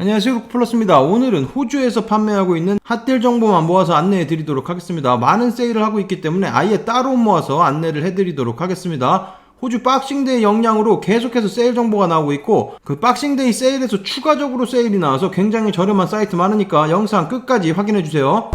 안녕하세요 루크플러스입니다. 오늘은 호주에서 판매하고 있는 핫딜 정보만 모아서 안내해 드리도록 하겠습니다. 많은 세일을 하고 있기 때문에 아예 따로 모아서 안내를 해 드리도록 하겠습니다. 호주 박싱데이 영향으로 계속해서 세일 정보가 나오고 있고 그 박싱데이 세일에서 추가적으로 세일이 나와서 굉장히 저렴한 사이트 많으니까 영상 끝까지 확인해 주세요.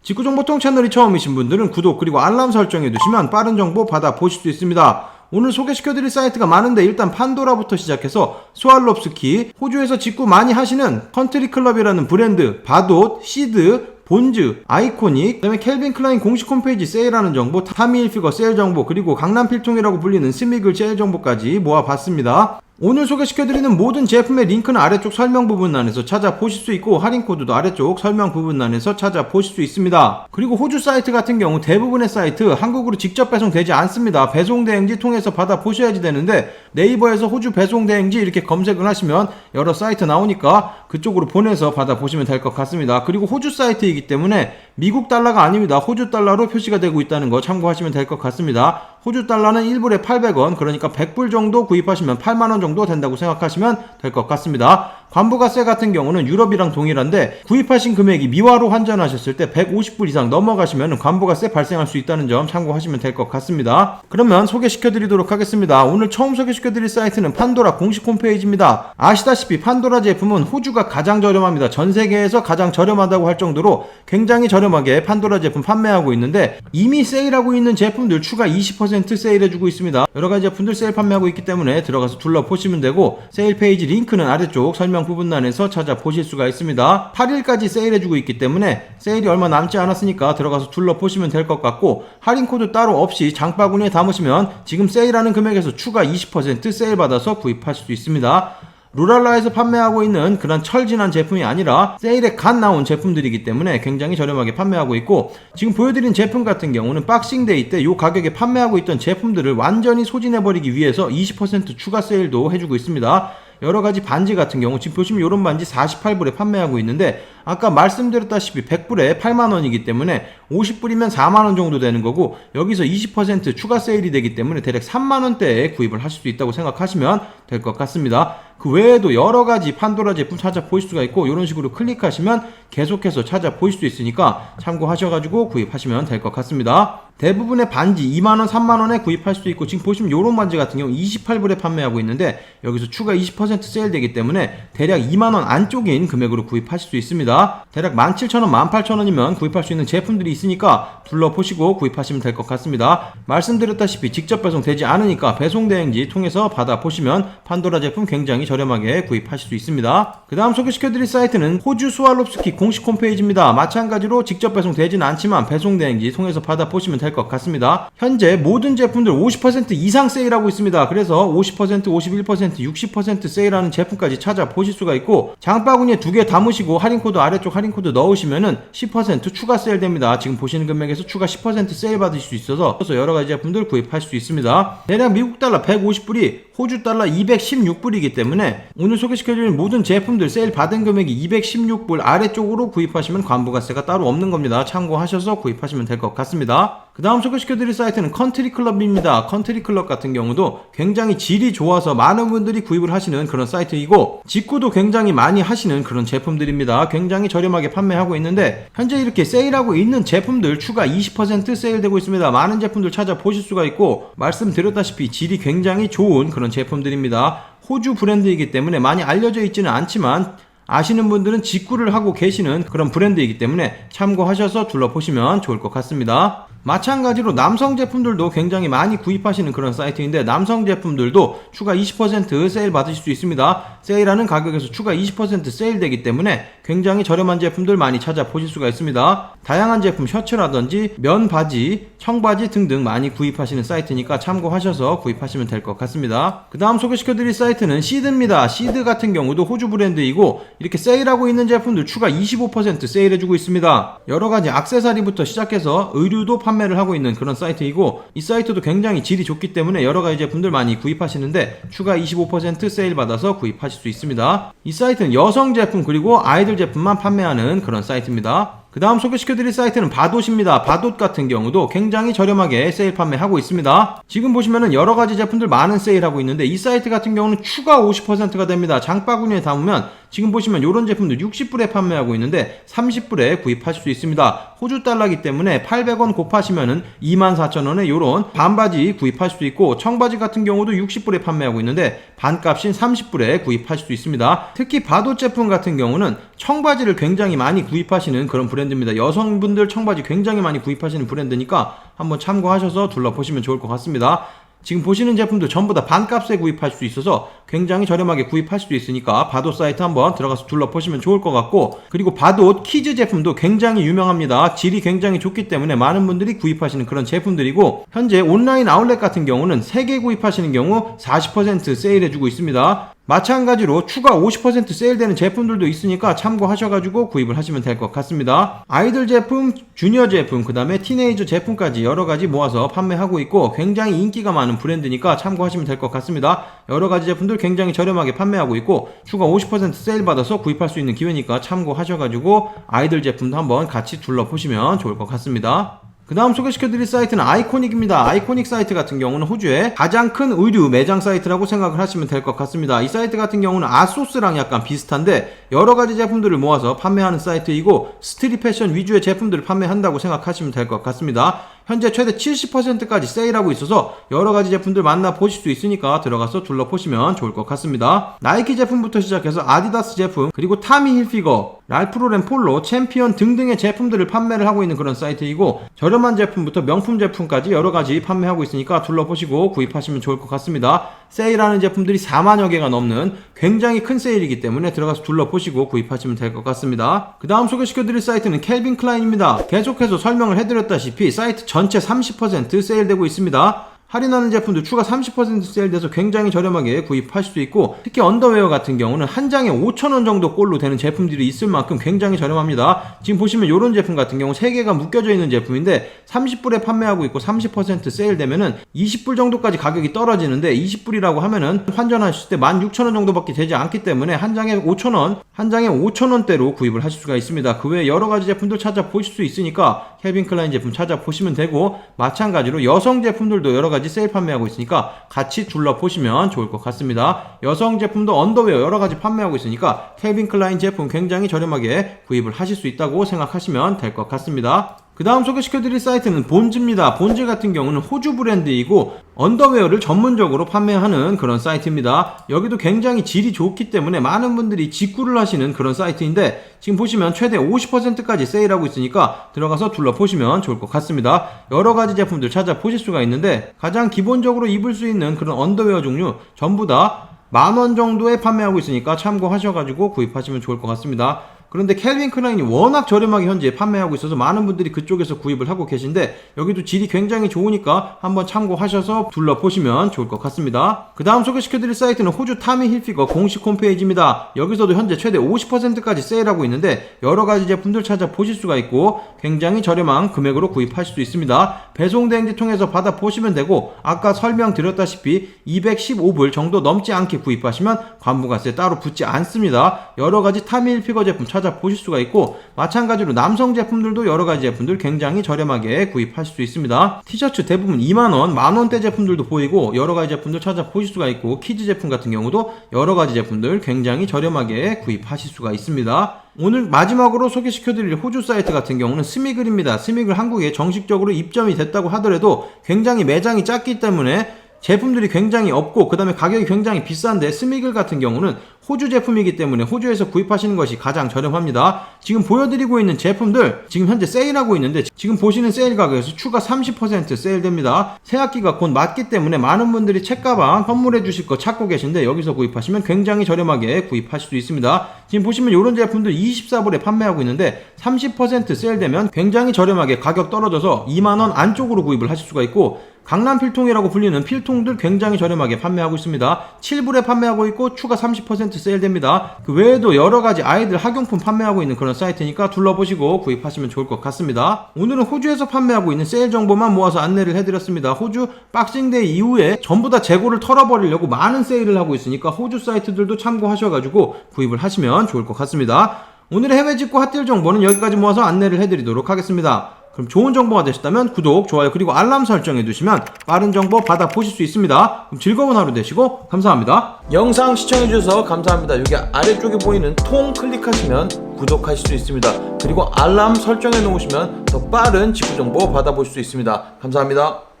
직구정보통 채널이 처음이신 분들은 구독 그리고 알람 설정해 두시면 빠른 정보 받아 보실 수 있습니다. 오늘 소개시켜드릴 사이트가 많은데 일단 판도라부터 시작해서 스왈롭스키, 호주에서 직구 많이 하시는 컨트리 클럽이라는 브랜드, 바돗, 시드, 본즈, 아이코닉, 그다음에 켈빈 클라인 공식 홈페이지 세일하는 정보, 타미 일피거 세일 정보, 그리고 강남 필통이라고 불리는 스미글 세일 정보까지 모아봤습니다. 오늘 소개시켜드리는 모든 제품의 링크는 아래쪽 설명 부분란에서 찾아보실 수 있고 할인 코드도 아래쪽 설명 부분란에서 찾아보실 수 있습니다. 그리고 호주 사이트 같은 경우 대부분의 사이트 한국으로 직접 배송되지 않습니다. 배송 대행지 통해서 받아 보셔야지 되는데 네이버에서 호주 배송 대행지 이렇게 검색을 하시면 여러 사이트 나오니까 그쪽으로 보내서 받아 보시면 될 것 같습니다. 그리고 호주 사이트이기 때문에 미국 달러가 아닙니다. 호주 달러로 표시가 되고 있다는 거 참고하시면 될 것 같습니다. 호주 달러는 1불에 800원, 그러니까 100불 정도 구입하시면 8만원 정도 된다고 생각하시면 될 것 같습니다. 관부가세 같은 경우는 유럽이랑 동일한데 구입하신 금액이 미화로 환전하셨을 때 150불 이상 넘어가시면 관부가세 발생할 수 있다는 점 참고하시면 될 것 같습니다. 그러면 소개시켜 드리도록 하겠습니다. 오늘 처음 소개시켜 드릴 사이트는 판도라 공식 홈페이지입니다. 아시다시피 판도라 제품은 호주가 가장 저렴합니다. 전 세계에서 가장 저렴하다고 할 정도로 굉장히 저렴하게 판도라 제품 판매하고 있는데 이미 세일하고 있는 제품들 추가 20% 세일해 주고 있습니다. 여러 가지 제품들 세일 판매하고 있기 때문에 들어가서 둘러보시면 되고 세일 페이지 링크는 아래쪽 설명 부분란에서 찾아보실 수가 있습니다. 8일까지 세일해주고 있기 때문에 세일이 얼마 남지 않았으니까 들어가서 둘러보시면 될 것 같고 할인 코드 따로 없이 장바구니에 담으시면 지금 세일하는 금액에서 추가 20% 세일 받아서 구입하실 수 있습니다. 루랄라에서 판매하고 있는 그런 철진한 제품이 아니라 세일에 갓 나온 제품들이기 때문에 굉장히 저렴하게 판매하고 있고 지금 보여드린 제품 같은 경우는 박싱데이 때 이 가격에 판매하고 있던 제품들을 완전히 소진해버리기 위해서 20% 추가 세일도 해주고 있습니다. 여러 가지 반지 같은 경우 지금 보시면 이런 반지 48불에 판매하고 있는데 아까 말씀드렸다시피 100불에 8만원이기 때문에 50불이면 4만원 정도 되는 거고 여기서 20% 추가 세일이 되기 때문에 대략 3만원대에 구입을 하실 수 있다고 생각하시면 될 것 같습니다. 그 외에도 여러 가지 판도라 제품 찾아보실 수가 있고 이런 식으로 클릭하시면 계속해서 찾아보실 수 있으니까 참고하셔가지고 구입하시면 될 것 같습니다. 대부분의 반지 2만원, 3만원에 구입할 수도 있고 지금 보시면 이런 반지 같은 경우 28불에 판매하고 있는데 여기서 추가 20% 세일 되기 때문에 대략 2만원 안쪽인 금액으로 구입하실 수 있습니다. 대략 17,000원, 18,000원이면 구입할 수 있는 제품들이 있으니까 둘러보시고 구입하시면 될 것 같습니다. 말씀드렸다시피 직접 배송되지 않으니까 배송대행지 통해서 받아보시면 판도라 제품 굉장히 저렴하게 구입하실 수 있습니다. 그 다음 소개시켜드릴 사이트는 호주 스왈롭스키 공식 홈페이지입니다. 마찬가지로 직접 배송되진 않지만 배송대행지 통해서 받아보시면 될 것 같습니다. 현재 모든 제품들 50% 이상 세일하고 있습니다. 그래서 50%, 51%, 60% 세일하는 제품까지 찾아보실 수가 있고 장바구니에 두 개 담으시고 할인코드 아래쪽 할인 코드 넣으시면은 10% 추가 세일 됩니다. 지금 보시는 금액에서 추가 10% 세일 받으실 수 있어서 그래서 여러 가지 제품들 구입할 수 있습니다. 대략 미국 달러 150불이 호주 달러 216불이기 때문에 오늘 소개시켜드린 모든 제품들 세일 받은 금액이 216불 아래쪽으로 구입하시면 관부가세가 따로 없는 겁니다. 참고하셔서 구입하시면 될 것 같습니다. 그 다음 소개시켜드릴 사이트는 컨트리 클럽입니다. 컨트리 클럽 같은 경우도 굉장히 질이 좋아서 많은 분들이 구입을 하시는 그런 사이트이고 직구도 굉장히 많이 하시는 그런 제품들입니다. 굉장히 저렴하게 판매하고 있는데 현재 이렇게 세일하고 있는 제품들 추가 20% 세일되고 있습니다. 많은 제품들 찾아보실 수가 있고 말씀드렸다시피 질이 굉장히 좋은 그런 제품들입니다. 호주 브랜드이기 때문에 많이 알려져 있지는 않지만 아시는 분들은 직구를 하고 계시는 그런 브랜드이기 때문에 참고하셔서 둘러보시면 좋을 것 같습니다. 마찬가지로 남성 제품들도 굉장히 많이 구입하시는 그런 사이트인데 남성 제품들도 추가 20% 세일 받으실 수 있습니다. 세일하는 가격에서 추가 20% 세일되기 때문에 굉장히 저렴한 제품들 많이 찾아보실 수가 있습니다. 다양한 제품 셔츠라든지 면 바지, 청바지 등등 많이 구입하시는 사이트니까 참고하셔서 구입하시면 될 것 같습니다. 그 다음 소개시켜드릴 사이트는 시드입니다. 시드 같은 경우도 호주 브랜드이고 이렇게 세일하고 있는 제품들 추가 25% 세일해주고 있습니다. 여러 가지 악세사리부터 시작해서 의류도 판매 를 하고 있는 그런 사이트이고 이 사이트도 굉장히 질이 좋기 때문에 여러 가지 제품들 많이 구입하시는데 추가 25% 세일 받아서 구입하실 수 있습니다. 이 사이트는 여성 제품 그리고 아이들 제품만 판매하는 그런 사이트입니다. 그 다음 소개시켜드릴 사이트는 바돗입니다. 바돗 같은 경우도 굉장히 저렴하게 세일 판매하고 있습니다. 지금 보시면은 여러 가지 제품들 많은 세일하고 있는데 이 사이트 같은 경우는 추가 50%가 됩니다. 장바구니에 담으면 지금 보시면 이런 제품들 60불에 판매하고 있는데 30불에 구입하실 수 있습니다. 호주 달러기 때문에 800원 곱하시면은 24,000원에 이런 반바지 구입하실 수 있고 청바지 같은 경우도 60불에 판매하고 있는데 반값인 30불에 구입하실 수 있습니다. 특히 바도 제품 같은 경우는 청바지를 굉장히 많이 구입하시는 그런 브랜드입니다. 여성분들 청바지 굉장히 많이 구입하시는 브랜드니까 한번 참고하셔서 둘러보시면 좋을 것 같습니다. 지금 보시는 제품도 전부 다 반값에 구입할 수 있어서 굉장히 저렴하게 구입할 수도 있으니까 바도 사이트 한번 들어가서 둘러보시면 좋을 것 같고 그리고 바도 키즈 제품도 굉장히 유명합니다. 질이 굉장히 좋기 때문에 많은 분들이 구입하시는 그런 제품들이고 현재 온라인 아울렛 같은 경우는 3개 구입하시는 경우 40% 세일해주고 있습니다. 마찬가지로 추가 50% 세일되는 제품들도 있으니까 참고하셔가지고 구입을 하시면 될 것 같습니다. 아이들 제품, 주니어 제품, 그 다음에 티네이저 제품까지 여러 가지 모아서 판매하고 있고 굉장히 인기가 많은 브랜드니까 참고하시면 될 것 같습니다. 여러 가지 제품들 굉장히 저렴하게 판매하고 있고 추가 50% 세일 받아서 구입할 수 있는 기회니까 참고하셔가지고 아이들 제품도 한번 같이 둘러보시면 좋을 것 같습니다. 그 다음 소개시켜드릴 사이트는 아이코닉입니다. 아이코닉 사이트 같은 경우는 호주의 가장 큰 의류 매장 사이트라고 생각을 하시면 될 것 같습니다. 이 사이트 같은 경우는 아소스랑 약간 비슷한데 여러 가지 제품들을 모아서 판매하는 사이트이고 스트릿 패션 위주의 제품들을 판매한다고 생각하시면 될 것 같습니다. 현재 최대 70%까지 세일하고 있어서 여러 가지 제품들 만나보실 수 있으니까 들어가서 둘러보시면 좋을 것 같습니다. 나이키 제품부터 시작해서 아디다스 제품, 그리고 타미 힐피거, 랄프로 렌 폴로, 챔피언 등등의 제품들을 판매를 하고 있는 그런 사이트이고 저렴한 제품부터 명품 제품까지 여러 가지 판매하고 있으니까 둘러보시고 구입하시면 좋을 것 같습니다. 세일하는 제품들이 4만여 개가 넘는 굉장히 큰 세일이기 때문에 들어가서 둘러보시고 구입하시면 될 것 같습니다. 그 다음 소개시켜드릴 사이트는 켈빈 클라인입니다. 계속해서 설명을 해드렸다시피 사이트 전체 30% 세일되고 있습니다. 할인하는 제품도 추가 30% 세일돼서 굉장히 저렴하게 구입하실 수 있고 특히 언더웨어 같은 경우는 한 장에 5,000원 정도 꼴로 되는 제품들이 있을 만큼 굉장히 저렴합니다. 지금 보시면 이런 제품 같은 경우 3개가 묶여져 있는 제품인데 30불에 판매하고 있고 30% 세일되면은 20불 정도까지 가격이 떨어지는데 20불이라고 하면은 환전하실 때 16,000원 정도밖에 되지 않기 때문에 한 장에 5,000원, 한 장에 5,000원대로 구입을 하실 수가 있습니다. 그 외에 여러 가지 제품들 찾아보실 수 있으니까 켈빈 클라인 제품 찾아보시면 되고 마찬가지로 여성 제품들도 여러 가지 세일 판매하고 있으니까 같이 둘러보시면 좋을 것 같습니다. 여성 제품도 언더웨어 여러 가지 판매하고 있으니까 켈빈 클라인 제품 굉장히 저렴하게 구입을 하실 수 있다고 생각하시면 될 것 같습니다. 그 다음 소개시켜드릴 사이트는 본즈입니다. 본즈 같은 경우는 호주 브랜드이고 언더웨어를 전문적으로 판매하는 그런 사이트입니다. 여기도 굉장히 질이 좋기 때문에 많은 분들이 직구를 하시는 그런 사이트인데 지금 보시면 최대 50%까지 세일하고 있으니까 들어가서 둘러보시면 좋을 것 같습니다. 여러 가지 제품들 찾아보실 수가 있는데 가장 기본적으로 입을 수 있는 그런 언더웨어 종류 전부 다 만 원 정도에 판매하고 있으니까 참고하셔가지고 구입하시면 좋을 것 같습니다. 그런데 캘빈 클라인이 워낙 저렴하게 현재 판매하고 있어서 많은 분들이 그쪽에서 구입을 하고 계신데 여기도 질이 굉장히 좋으니까 한번 참고하셔서 둘러보시면 좋을 것 같습니다. 그 다음 소개시켜드릴 사이트는 호주 타미 힐피거 공식 홈페이지입니다. 여기서도 현재 최대 50%까지 세일하고 있는데 여러 가지 제품들 찾아보실 수가 있고 굉장히 저렴한 금액으로 구입하실 수 있습니다. 배송 대행지 통해서 받아 보시면 되고 아까 설명드렸다시피 215불 정도 넘지 않게 구입하시면 관부가세 따로 붙지 않습니다. 여러 가지 타미 힐 피거 제품 찾아 보실 수가 있고 마찬가지로 남성 제품들도 여러 가지 제품들 굉장히 저렴하게 구입하실 수 있습니다. 티셔츠 대부분 2만원, 만원대 제품들도 보이고 여러 가지 제품들 찾아 보실 수가 있고 키즈 제품 같은 경우도 여러 가지 제품들 굉장히 저렴하게 구입하실 수가 있습니다. 오늘 마지막으로 소개시켜드릴 호주 사이트 같은 경우는 스미글입니다. 스미글 한국에 정식적으로 입점이 됐다고 하더라도 굉장히 매장이 작기 때문에 제품들이 굉장히 없고 그 다음에 가격이 굉장히 비싼데 스미글 같은 경우는 호주 제품이기 때문에 호주에서 구입하시는 것이 가장 저렴합니다. 지금 보여드리고 있는 제품들 지금 현재 세일하고 있는데 지금 보시는 세일 가격에서 추가 30% 세일됩니다. 새학기가 곧 맞기 때문에 많은 분들이 책가방 선물해 주실 거 찾고 계신데 여기서 구입하시면 굉장히 저렴하게 구입하실 수 있습니다. 지금 보시면 이런 제품들 24불에 판매하고 있는데 30% 세일되면 굉장히 저렴하게 가격 떨어져서 2만원 안쪽으로 구입을 하실 수가 있고 강남 필통이라고 불리는 필통들 굉장히 저렴하게 판매하고 있습니다. 7불에 판매하고 있고 추가 30% 세일됩니다. 그 외에도 여러 가지 아이들 학용품 판매하고 있는 그런 사이트니까 둘러보시고 구입하시면 좋을 것 같습니다. 오늘은 호주에서 판매하고 있는 세일 정보만 모아서 안내를 해드렸습니다. 호주 박싱데이 이후에 전부 다 재고를 털어버리려고 많은 세일을 하고 있으니까 호주 사이트들도 참고하셔가지고 구입을 하시면 좋을 것 같습니다. 오늘의 해외 직구 핫딜 정보는 여기까지 모아서 안내를 해드리도록 하겠습니다. 그럼 좋은 정보가 되셨다면 구독, 좋아요, 그리고 알람 설정해 두시면 빠른 정보 받아 보실 수 있습니다. 그럼 즐거운 하루 되시고 감사합니다. 영상 시청해 주셔서 감사합니다. 여기 아래쪽에 보이는 통 클릭하시면 구독하실 수 있습니다. 그리고 알람 설정해 놓으시면 더 빠른 직구 정보 받아 보실 수 있습니다. 감사합니다.